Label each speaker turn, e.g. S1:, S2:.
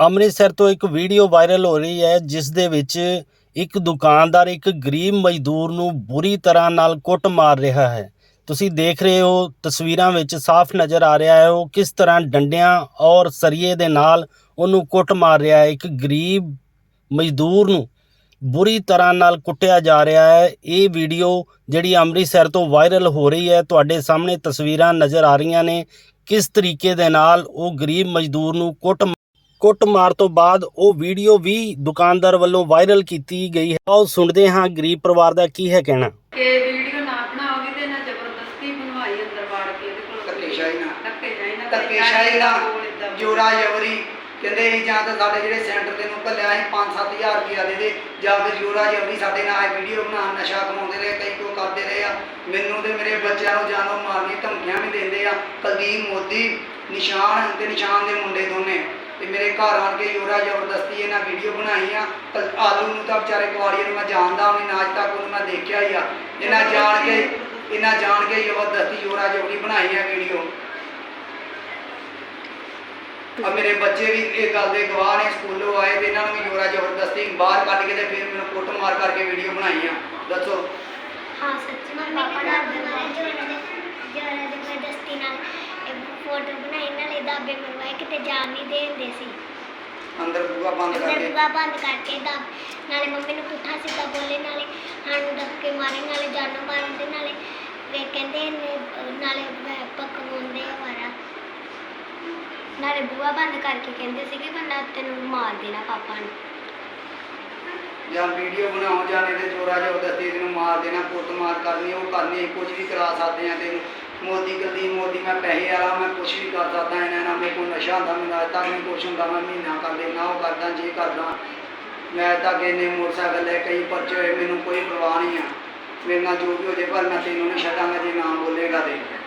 S1: ਅੰਮ੍ਰਿਤਸਰ ਤੋਂ ਇੱਕ video viral ਹੋ ਰਹੀ ਹੈ, ਜਿਸ ਦੇ ਵਿੱਚ ਇੱਕ ਦੁਕਾਨਦਾਰ ਇੱਕ ਗਰੀਬ ਮਜ਼ਦੂਰ ਨੂੰ ਬੁਰੀ ਤਰ੍ਹਾਂ ਨਾਲ ਕੁੱਟ ਮਾਰ ਰਿਹਾ ਹੈ। ਤੁਸੀਂ ਦੇਖ ਰਹੇ ਹੋ, ਤਸਵੀਰਾਂ ਵਿੱਚ ਸਾਫ਼ ਨਜ਼ਰ ਆ ਰਿਹਾ ਹੈ ਉਹ ਕਿਸ ਤਰ੍ਹਾਂ ਡੰਡਿਆਂ ਔਰ ਸਰੀਏ ਦੇ ਨਾਲ ਉਹਨੂੰ ਕੁੱਟ ਮਾਰ ਰਿਹਾ ਹੈ। ਇੱਕ ਗਰੀਬ ਮਜ਼ਦੂਰ ਨੂੰ ਬੁਰੀ ਤਰ੍ਹਾਂ ਨਾਲ ਕੁੱਟਿਆ ਜਾ ਰਿਹਾ ਹੈ। ਇਹ ਵੀਡੀਓ ਜਿਹੜੀ ਅੰਮ੍ਰਿਤਸਰ ਤੋਂ ਵਾਇਰਲ ਹੋ ਰਹੀ ਹੈ, ਤੁਹਾਡੇ ਸਾਹਮਣੇ ਤਸਵੀਰਾਂ ਨਜ਼ਰ ਆ ਰਹੀਆਂ ਨੇ। ਕਿਸ ਤਰੀਕੇ ਦੇ ਨਾਲ ਉਹ ਗਰੀਬ ਮਜ਼ਦੂਰ ਨੂੰ ਕੁੱਟ ਕੁੱਟ ਮਾਰ ਤੋਂ ਬਾਅਦ ਉਹ ਵੀਡੀਓ ਵੀ ਦੁਕਾਨਦਾਰ ਵੱਲੋਂ ਵਾਇਰਲ ਕੀਤੀ ਗਈ ਹੈ। ਆਓ ਸੁਣਦੇ ਹਾਂ ਗਰੀਬ ਪਰਿਵਾਰ ਦਾ ਕੀ ਹੈ ਕਹਿਣਾ।
S2: ਕਿ ਵੀਡੀਓ ਨਾ ਬਣਾਓਗੇ ਤੇ ਨਾ ਜ਼ਬਰਦਸਤੀ ਬਣਵਾਈ ਅੰਦਰ ਵਾੜ ਕੇ ਇਹਦੇ ਕੋਲ।
S3: ਧੱਕੇਸ਼ਾਹੀ ਨਾਲ।
S2: ਧੱਕੇਸ਼ਾਹੀ ਨਾਲ
S3: ਧੱਕੇਸ਼ਾਹੀ ਨਾਲ
S2: ਕੋਲ ਏਦਾਂ
S3: ਜੋਰਾ ਜਵਰੀ। ਕਹਿੰਦੇ ਸੀ ਜਾਂ ਤਾਂ ਸਾਡੇ ਜਿਹੜੇ ਸੈਂਟਰ ਦੇ ਨੂੰ ਘੱਲਿਆ ਸੀ 5-7000 ਰੁਪਇਆ ਦੇ ਦੇ। ਜਾਂ ਫਿਰ ਜੋਰਾ ਜਵਰੀ ਸਾਡੇ ਨਾਲ ਵੀਡੀਓ ਬਣਾ ਨਸ਼ਾ ਕਮਾਉਂਦੇ ਰਹੇ ਕਈ ਕੋ ਕਰਦੇ ਰਹੇ ਆ। ਮੈਨੂੰ ਤੇ ਮੇਰੇ ਬੱਚਿਆਂ ਨੂੰ ਜਾਨੋਂ ਮਾਰਨ ਧਮਕੀਆਂ ਵੀ ਦਿੰਦੇ ਆ। ਕੁਲਦੀਪ ਮੋਦੀ ਨਿਸ਼ਾਨ ਤੇ ਨਿਸ਼ਾਨ ਦੇ ਮੁੰਡੇ ਦੋਨੇ। ਤੇ ਮੇਰੇ ਘਰ ਆਣ ਕੇ ਜੋਰਾ ਜ਼ਬਰਦਸਤੀ ਇਹਨਾਂ ਵੀਡੀਓ ਬਣਾਈ ਆ ਆਲੂ ਨੂੰ ਤਾਂ ਵਿਚਾਰੇ ਕੁਆੜੀਏ ਨੂੰ ਮੈਂ ਜਾਣਦਾ ਉਹਨੇ ਨਾਚ ਤੱਕ ਉਹਨੂੰ ਮੈਂ ਦੇਖਿਆ ਹੀ ਆ। ਇਹਨਾਂ ਜਾਣ ਕੇ, ਇਹਨਾਂ ਜਾਣ ਕੇ ਜ਼ਬਰਦਸਤੀ ਜੋਰਾ ਜਵਰੀ ਬਣਾਈ ਆ ਵੀਡੀਓ ਆ ਮੇਰੇ ਬੱਚੇ ਵੀ ਇਹ ਗੱਲ ਦੇ ਗਵਾਹ ਨੇ, ਸਕੂਲੋਂ ਆਏ ਤੇ ਇਹਨਾਂ ਨੂੰ ਵੀ ਜੋਰਾ ਜ਼ਬਰਦਸਤੀ ਬਾਹਰ ਕੱਢ ਕੇ ਤੇ ਫਿਰ ਮੈਨੂੰ ਕੁੱਟ ਮਾਰ ਕਰਕੇ ਵੀਡੀਓ ਬਣਾਈ ਆ ਦੱਸੋ
S4: ਹਾਂ ਸੱਚੀ ਨਾਲ ਪਾਪਾ ਨਾਲ ਬਣਾਇਆ ਜੋੜਾ ਦੇ ਜੋੜਾ ਦੇ ਜ਼ਬਰਦਸਤੀ ਨਾਲ ਇਹ ਫੋਟੋ ਬਣਾਈ ਦਾਬੇ ਮਰਵਾਏ ਕਿਤੇ ਜਾਣ ਨਹੀਂ ਦੇਂਦੇ ਸੀ।
S3: ਅੰਦਰ ਬੂਹਾ ਬੰਦ
S4: ਅੰਦਰ
S3: ਕਰਕੇ।
S4: ਬੂਹਾ ਬੰਦ ਕਰਕੇ ਦਾ ਨਾਲੇ ਮੰਮੀ ਨੂੰ ਪੁੱਠਾ ਸਿੱਧਾ ਬੋਲੇ ਨਾਲੇ ਸਾਨੂੰ ਧੱਕੇ ਮਾਰੇ ਨਾਲੇ ਜਾਨੋਂ ਮਾਰਨ ਦੇ ਨਾਲੇ ਵੇ ਕਹਿੰਦੇ ਨੇ ਅਹ ਨਾਲੇ ਪਕਵਾਉਂਦੇ ਆ ਵਾਰਾ। ਨਾਲੇ ਬੂਹਾ ਬੰਦ ਕਰਕੇ ਕਹਿੰਦੇ ਸੀਗੇ ਕਿ ਮੈਂ ਤੈਨੂੰ ਮਾਰ ਦੇਣਾ ਪਾਪਾ ਨੂੰ।
S3: ਜਾਂ ਵੀਡੀਓ ਬਣਾਓ ਜਾਂ ਇਹਦੇ ਜੋਰਾ ਜ਼ਬਰਦਸਤੀ ਇਹਨੂੰ ਮਾਰ ਦੇਣਾ ਕੁੱਟ ਮਾਰ ਕਰਨੀ ਉਹ ਕਰਨੀ ਕੁਝ ਵੀ ਕਰਾ ਸਕਦੇ ਆ ਤੈਨੂੰ। ਮੋਦੀ ਗਲਦੀ ਮੋਦੀ, ਮੈਂ ਪੈਸੇ ਵਾਲਾ, ਮੈਂ ਕੁਛ ਵੀ ਕਰ ਸਕਦਾ, ਇਹਨਾਂ ਨਾਲ ਮੇਰੇ ਕੋਲ ਨਸ਼ਾ ਹੁੰਦਾ, ਮੈਨੂੰ ਅੱਜ ਤੱਕ ਨਹੀਂ ਕੁਛ ਹੁੰਦਾ, ਮੈਂ ਮਹੀਨਾ ਕਰ ਲੈਣਾ ਉਹ ਕਰਦਾ, ਜੇ ਕਰਦਾ। ਮੈਂ ਤਾਂ ਕਿੰਨੇ ਮੋਟਰਸਾਈਕਲ ਲੈ ਕਈ ਪਰਚੇ ਹੋਏ, ਮੈਨੂੰ ਕੋਈ ਪਰਵਾਹ ਨਹੀਂ ਆ। ਮੇਰੇ ਨਾਲ ਜੋ ਵੀ ਹੋ ਜੇ ਪਰ ਮੈਂ ਤੈਨੂੰ ਨਹੀਂ ਛੱਡਾਂਗਾ, ਜੇ ਨਾ ਬੋਲੇਗਾ ਤੇ।